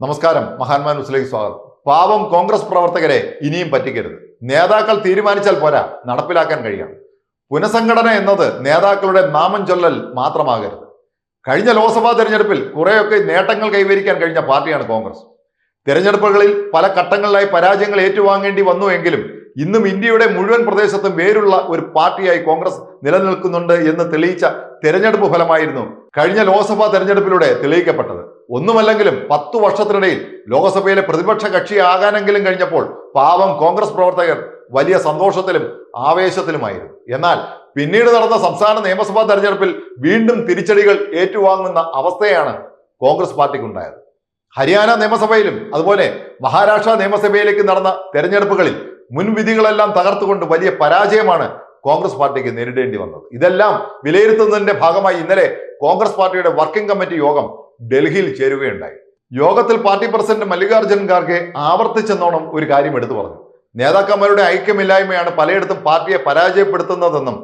നമസ്കാരം. മഹാന്മാൻ ന്യൂസിലേക്ക് സ്വാഗതം. പാവം കോൺഗ്രസ് പ്രവർത്തകരെ ഇനിയും പറ്റിക്കരുത്. നേതാക്കൾ തീരുമാനിച്ചാൽ പോരാ. നടപ്പിലാക്കാൻ കഴിയണം. പുനഃസംഘടന എന്നത് നേതാക്കളുടെ നാമം ചൊല്ലൽ മാത്രമാകരുത്. കഴിഞ്ഞ ലോക്സഭാ തെരഞ്ഞെടുപ്പിൽ കുറേയൊക്കെ നേട്ടങ്ങൾ കൈവരിക്കാൻ കഴിഞ്ഞ പാർട്ടിയാണ് കോൺഗ്രസ്. തെരഞ്ഞെടുപ്പുകളിൽ പല ഘട്ടങ്ങളിലായി പരാജയങ്ങൾ ഏറ്റുവാങ്ങേണ്ടി വന്നുവെങ്കിലും ഇന്നും ഇന്ത്യയുടെ മുഴുവൻ പ്രദേശത്തും വേരുള്ള ഒരു പാർട്ടിയായി കോൺഗ്രസ് നിലനിൽക്കുന്നുണ്ട് എന്ന് തെളിയിച്ച തെരഞ്ഞെടുപ്പ് ഫലമായിരുന്നു കഴിഞ്ഞ ലോക്സഭാ തെരഞ്ഞെടുപ്പിലൂടെ തെളിയിക്കപ്പെട്ടത്. ഒന്നുമല്ലെങ്കിലും പത്തു വർഷത്തിനിടയിൽ ലോക്സഭയിലെ പ്രതിപക്ഷ കക്ഷിയാകാനെങ്കിലും കഴിഞ്ഞപ്പോൾ പാവം കോൺഗ്രസ് പ്രവർത്തകർ വലിയ സന്തോഷത്തിലും ആവേശത്തിലുമായിരുന്നു. എന്നാൽ പിന്നീട് നടന്ന സംസ്ഥാന നിയമസഭാ തെരഞ്ഞെടുപ്പിൽ വീണ്ടും തിരിച്ചടികൾ ഏറ്റുവാങ്ങുന്ന അവസ്ഥയാണ് കോൺഗ്രസ് പാർട്ടിക്കുണ്ടായത്. ഹരിയാന നിയമസഭയിലും അതുപോലെ മഹാരാഷ്ട്ര നിയമസഭയിലേക്ക് നടന്ന തെരഞ്ഞെടുപ്പുകളിൽ മുൻവിധികളെല്ലാം തകർത്തുകൊണ്ട് വലിയ പരാജയമാണ് കോൺഗ്രസ് പാർട്ടിക്ക് നേരിടേണ്ടി വന്നത്. ഇതെല്ലാം വിലയിരുത്തുന്നതിന്റെ ഭാഗമായി ഇന്നലെ കോൺഗ്രസ് പാർട്ടിയുടെ വർക്കിംഗ് കമ്മിറ്റി യോഗം ഡൽഹിയിൽ ചേരുകയുണ്ടായി. യോഗത്തിൽ പാർട്ടി പ്രസിഡന്റ് മല്ലികാർജുൻ ഖാർഗെ ആവർത്തിച്ചെന്നോണം ഒരു കാര്യം എടുത്തു പറഞ്ഞു. നേതാക്കന്മാരുടെ ഐക്യമില്ലായ്മയാണ് പലയിടത്തും പാർട്ടിയെ പരാജയപ്പെടുത്തുന്നതെന്നും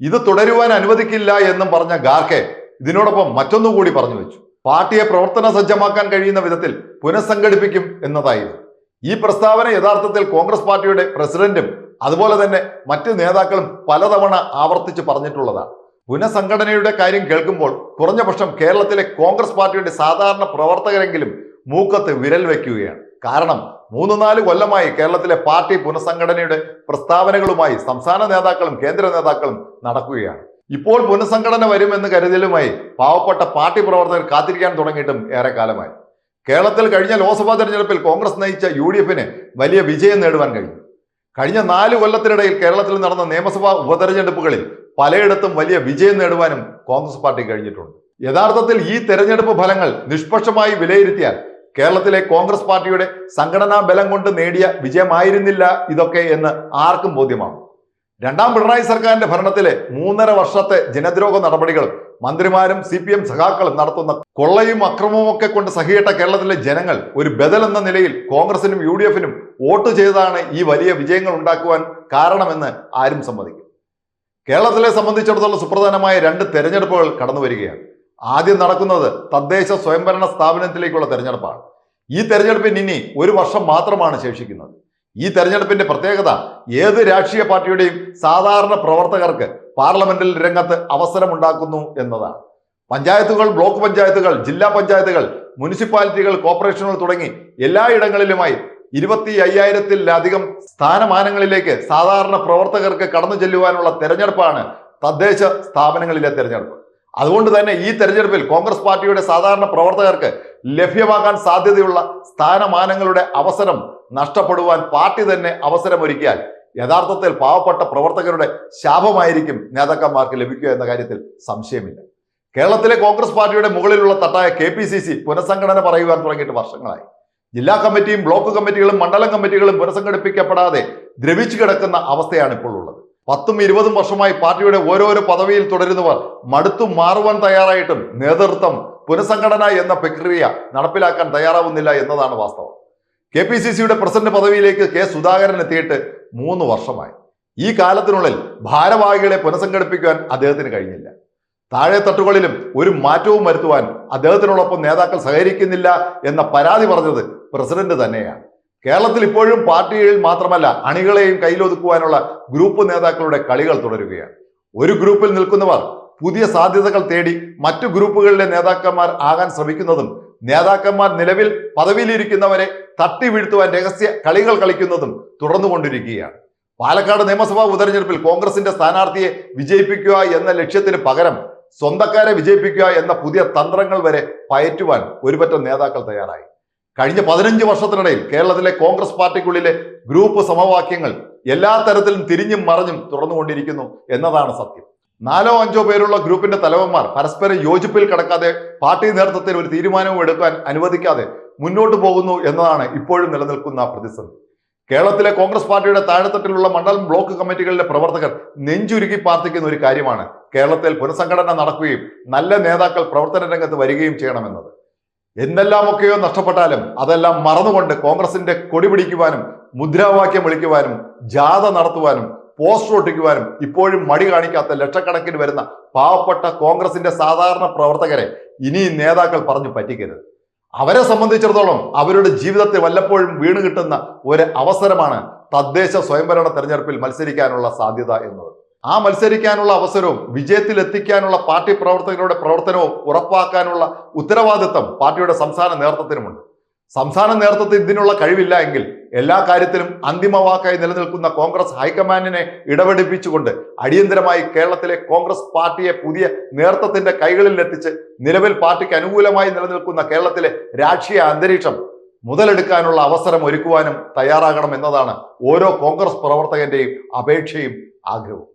ഇത് തുടരുവാൻ അനുവദിക്കില്ല എന്നും പറഞ്ഞ ഖാർഗെ ഇതിനോടൊപ്പം മറ്റൊന്നുകൂടി പറഞ്ഞു വെച്ചു. പാർട്ടിയെ പ്രവർത്തന സജ്ജമാക്കാൻ കഴിയുന്ന വിധത്തിൽ പുനഃസംഘടിപ്പിക്കും എന്നതായിരുന്നു. ഈ പ്രസ്താവന യഥാർത്ഥത്തിൽ കോൺഗ്രസ് പാർട്ടിയുടെ പ്രസിഡന്റും അതുപോലെ തന്നെ മറ്റ് നേതാക്കളും പലതവണ ആവർത്തിച്ച് പറഞ്ഞിട്ടുള്ളതാണ്. പുനഃസംഘടനയുടെ കാര്യം കേൾക്കുമ്പോൾ കുറഞ്ഞ പക്ഷം കേരളത്തിലെ കോൺഗ്രസ് പാർട്ടിയുടെ സാധാരണ പ്രവർത്തകരെങ്കിലും മൂക്കത്ത് വിരൽ വയ്ക്കുകയാണ് കാരണം മൂന്ന് നാല് കൊല്ലമായി കേരളത്തിലെ പാർട്ടി പുനഃസംഘടനയുടെ പ്രസ്താവനകളുമായി സംസ്ഥാന നേതാക്കളും കേന്ദ്ര നേതാക്കളും നടക്കുകയാണ്. ഇപ്പോൾ പുനഃസംഘടന വരുമെന്ന് കരുതലുമായി പാവപ്പെട്ട പാർട്ടി പ്രവർത്തകർ കാത്തിരിക്കാൻ തുടങ്ങിയിട്ടും ഏറെക്കാലമായി. കേരളത്തിൽ കഴിഞ്ഞ ലോക്സഭാ തെരഞ്ഞെടുപ്പിൽ കോൺഗ്രസ് നയിച്ച യു ഡി എഫിന് വലിയ വിജയം നേടുവാൻ കഴിഞ്ഞു. കഴിഞ്ഞ നാല് കൊല്ലത്തിനിടയിൽ കേരളത്തിൽ നടന്ന നിയമസഭാ ഉപതെരഞ്ഞെടുപ്പുകളിൽ പലയിടത്തും വലിയ വിജയം നേടുവാനും കോൺഗ്രസ് പാർട്ടി കഴിഞ്ഞിട്ടുണ്ട്. യഥാർത്ഥത്തിൽ ഈ തെരഞ്ഞെടുപ്പ് ഫലങ്ങൾ നിഷ്പക്ഷമായി വിലയിരുത്തിയാൽ കേരളത്തിലെ കോൺഗ്രസ് പാർട്ടിയുടെ സംഘടനാ ബലം കൊണ്ട് നേടിയ വിജയമായിരുന്നില്ല ഇതൊക്കെ എന്ന് ആർക്കും ബോധ്യമാണ് രണ്ടാം പിണറായി സർക്കാരിന്റെ ഭരണത്തിലെ മൂന്നര വർഷത്തെ ജനദ്രോഹ നടപടികളും മന്ത്രിമാരും സി പി എം സഖാക്കളും നടത്തുന്ന കൊള്ളയും അക്രമവും ഒക്കെ കൊണ്ട് സഹിയിട്ട കേരളത്തിലെ ജനങ്ങൾ ഒരു ബദൽ എന്ന നിലയിൽ കോൺഗ്രസിനും യു വോട്ട് ചെയ്താണ് ഈ വലിയ വിജയങ്ങൾ ഉണ്ടാക്കുവാൻ കാരണമെന്ന് ആരും സമ്മതിക്കും കേരളത്തിലെ സംബന്ധിച്ചിടത്തോളം സുപ്രധാനമായ രണ്ട് തെരഞ്ഞെടുപ്പുകൾ കടന്നു വരികയാണ്. ആദ്യം നടക്കുന്നത് തദ്ദേശ സ്വയംഭരണ സ്ഥാപനത്തിലേക്കുള്ള തെരഞ്ഞെടുപ്പാണ്. ഈ തെരഞ്ഞെടുപ്പിന് ഇനി ഒരു വർഷം മാത്രമാണ് ശേഷിക്കുന്നത്. ഈ തെരഞ്ഞെടുപ്പിന്റെ പ്രത്യേകത ഏത് രാഷ്ട്രീയ പാർട്ടിയുടെയും സാധാരണ പ്രവർത്തകർക്ക് പാർലമെന്റിൽ രംഗത്ത് അവസരമുണ്ടാക്കുന്നു എന്നതാണ്. പഞ്ചായത്തുകൾ ബ്ലോക്ക് പഞ്ചായത്തുകൾ ജില്ലാ പഞ്ചായത്തുകൾ മുനിസിപ്പാലിറ്റികൾ കോർപ്പറേഷനുകൾ തുടങ്ങി എല്ലായിടങ്ങളിലുമായി ഇരുപത്തി അയ്യായിരത്തിലധികം സ്ഥാനമാനങ്ങളിലേക്ക് സാധാരണ പ്രവർത്തകർക്ക് കടന്നു ചെല്ലുവാനുള്ള തെരഞ്ഞെടുപ്പാണ് തദ്ദേശ സ്ഥാപനങ്ങളിലെ തെരഞ്ഞെടുപ്പ്. അതുകൊണ്ട് തന്നെ ഈ തെരഞ്ഞെടുപ്പിൽ കോൺഗ്രസ് പാർട്ടിയുടെ സാധാരണ പ്രവർത്തകർക്ക് ലഭ്യമാകാൻ സാധ്യതയുള്ള സ്ഥാനമാനങ്ങളുടെ അവസരം നഷ്ടപ്പെടുവാൻ പാർട്ടി തന്നെ അവസരമൊരുക്കിയാൽ യഥാർത്ഥത്തിൽ പാവപ്പെട്ട പ്രവർത്തകരുടെ ശാപമായിരിക്കും നേതാക്കന്മാർക്ക് ലഭിക്കുക എന്ന കാര്യത്തിൽ സംശയമില്ല. കേരളത്തിലെ കോൺഗ്രസ് പാർട്ടിയുടെ മുകളിലുള്ള തട്ടായ കെ പി സി സി പുനഃസംഘടന പറയുവാൻ തുടങ്ങിയിട്ട് വർഷങ്ങളായി. ജില്ലാ കമ്മിറ്റിയും ബ്ലോക്ക് കമ്മിറ്റികളും മണ്ഡലം കമ്മിറ്റികളും പുനഃസംഘടിപ്പിക്കപ്പെടാതെ ദ്രവിച്ചു കിടക്കുന്ന അവസ്ഥയാണ് ഇപ്പോൾ ഉള്ളത്. പത്തും ഇരുപതും വർഷമായി പാർട്ടിയുടെ ഓരോരോ പദവിയിൽ തുടരുന്നവർ മടുത്തു മാറുവാൻ തയ്യാറായിട്ടും നേതൃത്വം പുനഃസംഘടന എന്ന പ്രക്രിയ നടപ്പിലാക്കാൻ തയ്യാറാവുന്നില്ല എന്നതാണ് വാസ്തവം. കെ പി സി സിയുടെ പ്രസിഡന്റ് പദവിയിലേക്ക് കെ സുധാകരൻ എത്തിയിട്ട് മൂന്ന് വർഷമായി. ഈ കാലത്തിനുള്ളിൽ ഭാരവാഹികളെ പുനഃസംഘടിപ്പിക്കുവാൻ അദ്ദേഹത്തിന് കഴിഞ്ഞില്ല. താഴെ തട്ടുകളിലും ഒരു മാറ്റവും വരുത്തുവാൻ അദ്ദേഹത്തിനോടൊപ്പം നേതാക്കൾ സഹകരിക്കുന്നില്ല എന്ന പരാതി പറഞ്ഞത് പ്രസിഡന്റ് തന്നെയാണ്. കേരളത്തിൽ ഇപ്പോഴും പാർട്ടികളിൽ മാത്രമല്ല അണികളെയും കയ്യിലൊതുക്കുവാനുള്ള ഗ്രൂപ്പ് നേതാക്കളുടെ കളികൾ തുടരുകയാണ്. ഒരു ഗ്രൂപ്പിൽ നിൽക്കുന്നവർ പുതിയ സാധ്യതകൾ തേടി മറ്റു ഗ്രൂപ്പുകളിലെ നേതാക്കന്മാർ ആകാൻ ശ്രമിക്കുന്നതും നേതാക്കന്മാർ നിലവിൽ പദവിയിലിരിക്കുന്നവരെ തട്ടി വീഴ്ത്തുവാൻ രഹസ്യ കളികൾ കളിക്കുന്നതും തുടർന്നുകൊണ്ടിരിക്കുകയാണ്. പാലക്കാട് നിയമസഭാ ഉപതെരഞ്ഞെടുപ്പിൽ കോൺഗ്രസിന്റെ സ്ഥാനാർത്ഥിയെ വിജയിപ്പിക്കുക എന്ന ലക്ഷ്യത്തിന് പകരം സ്വന്തക്കാരെ വിജയിപ്പിക്കുക എന്ന പുതിയ തന്ത്രങ്ങൾ വരെ പയറ്റുവാൻ ഒരുപറ്റം നേതാക്കൾ തയ്യാറായി. കഴിഞ്ഞ പതിനഞ്ച് വർഷത്തിനിടയിൽ കേരളത്തിലെ കോൺഗ്രസ് പാർട്ടിക്കുള്ളിലെ ഗ്രൂപ്പ് സമവാക്യങ്ങൾ എല്ലാ തരത്തിലും തിരിഞ്ഞും മറിഞ്ഞും തുറന്നുകൊണ്ടിരിക്കുന്നു എന്നതാണ് സത്യം. നാലോ അഞ്ചോ പേരുള്ള ഗ്രൂപ്പിന്റെ തലവന്മാർ പരസ്പരം യോജിപ്പിൽ കടക്കാതെ പാർട്ടി നേതൃത്വത്തിൽ ഒരു തീരുമാനവും എടുക്കാൻ അനുവദിക്കാതെ മുന്നോട്ട് പോകുന്നു എന്നതാണ് ഇപ്പോഴും നിലനിൽക്കുന്ന പ്രതിസന്ധി. കേരളത്തിലെ കോൺഗ്രസ് പാർട്ടിയുടെ താഴെത്തട്ടിലുള്ള മണ്ഡലം ബ്ലോക്ക് കമ്മിറ്റികളിലെ പ്രവർത്തകർ നെഞ്ചുരുക്കി പ്രാർത്ഥിക്കുന്ന ഒരു കാര്യമാണ് കേരളത്തിൽ പുനഃസംഘടന നടക്കുകയും നല്ല നേതാക്കൾ പ്രവർത്തന രംഗത്ത് വരികയും ചെയ്യണമെന്നത്. എന്തെല്ലാമൊക്കെയോ നഷ്ടപ്പെട്ടാലും അതെല്ലാം മറന്നുകൊണ്ട് കോൺഗ്രസിന്റെ കൊടി പിടിക്കുവാനും മുദ്രാവാക്യം വിളിക്കുവാനും ജാഥ നടത്തുവാനും പോസ്റ്റർ ഒട്ടിക്കുവാനും ഇപ്പോഴും മടി കാണിക്കാത്ത ലക്ഷക്കണക്കിന് വരുന്ന പാവപ്പെട്ട കോൺഗ്രസിന്റെ സാധാരണ പ്രവർത്തകരെ ഇനി നേതാക്കൾ പറഞ്ഞു പറ്റിക്കരുത്. അവരെ സംബന്ധിച്ചിടത്തോളം അവരുടെ ജീവിതത്തെ വല്ലപ്പോഴും വീണ് കിട്ടുന്ന ഒരു അവസരമാണ് തദ്ദേശ സ്വയംഭരണ തെരഞ്ഞെടുപ്പിൽ മത്സരിക്കാനുള്ള സാധ്യത എന്നത്. ആ മത്സരിക്കാനുള്ള അവസരവും വിജയത്തിൽ എത്തിക്കാനുള്ള പാർട്ടി പ്രവർത്തകരുടെ പ്രവർത്തനവും ഉറപ്പാക്കാനുള്ള ഉത്തരവാദിത്തം പാർട്ടിയുടെ സംസ്ഥാന നേതൃത്വത്തിനുമുണ്ട്. സംസ്ഥാന നേതൃത്വത്തിൽ ഇതിനുള്ള കഴിവില്ല എങ്കിൽ എല്ലാ കാര്യത്തിലും അന്തിമവാക്കായി നിലനിൽക്കുന്ന കോൺഗ്രസ് ഹൈക്കമാൻഡിനെ ഇടപെടിപ്പിച്ചുകൊണ്ട് അടിയന്തരമായി കേരളത്തിലെ കോൺഗ്രസ് പാർട്ടിയെ പുതിയ നേതൃത്വത്തിന്റെ കൈകളിൽ എത്തിച്ച് നിലവിൽ പാർട്ടിക്ക് അനുകൂലമായി നിലനിൽക്കുന്ന കേരളത്തിലെ രാഷ്ട്രീയ അന്തരീക്ഷം മുതലെടുക്കാനുള്ള അവസരം ഒരുക്കുവാനും തയ്യാറാകണം എന്നതാണ് ഓരോ കോൺഗ്രസ് പ്രവർത്തകന്റെയും അപേക്ഷയും ആഗ്രഹവും.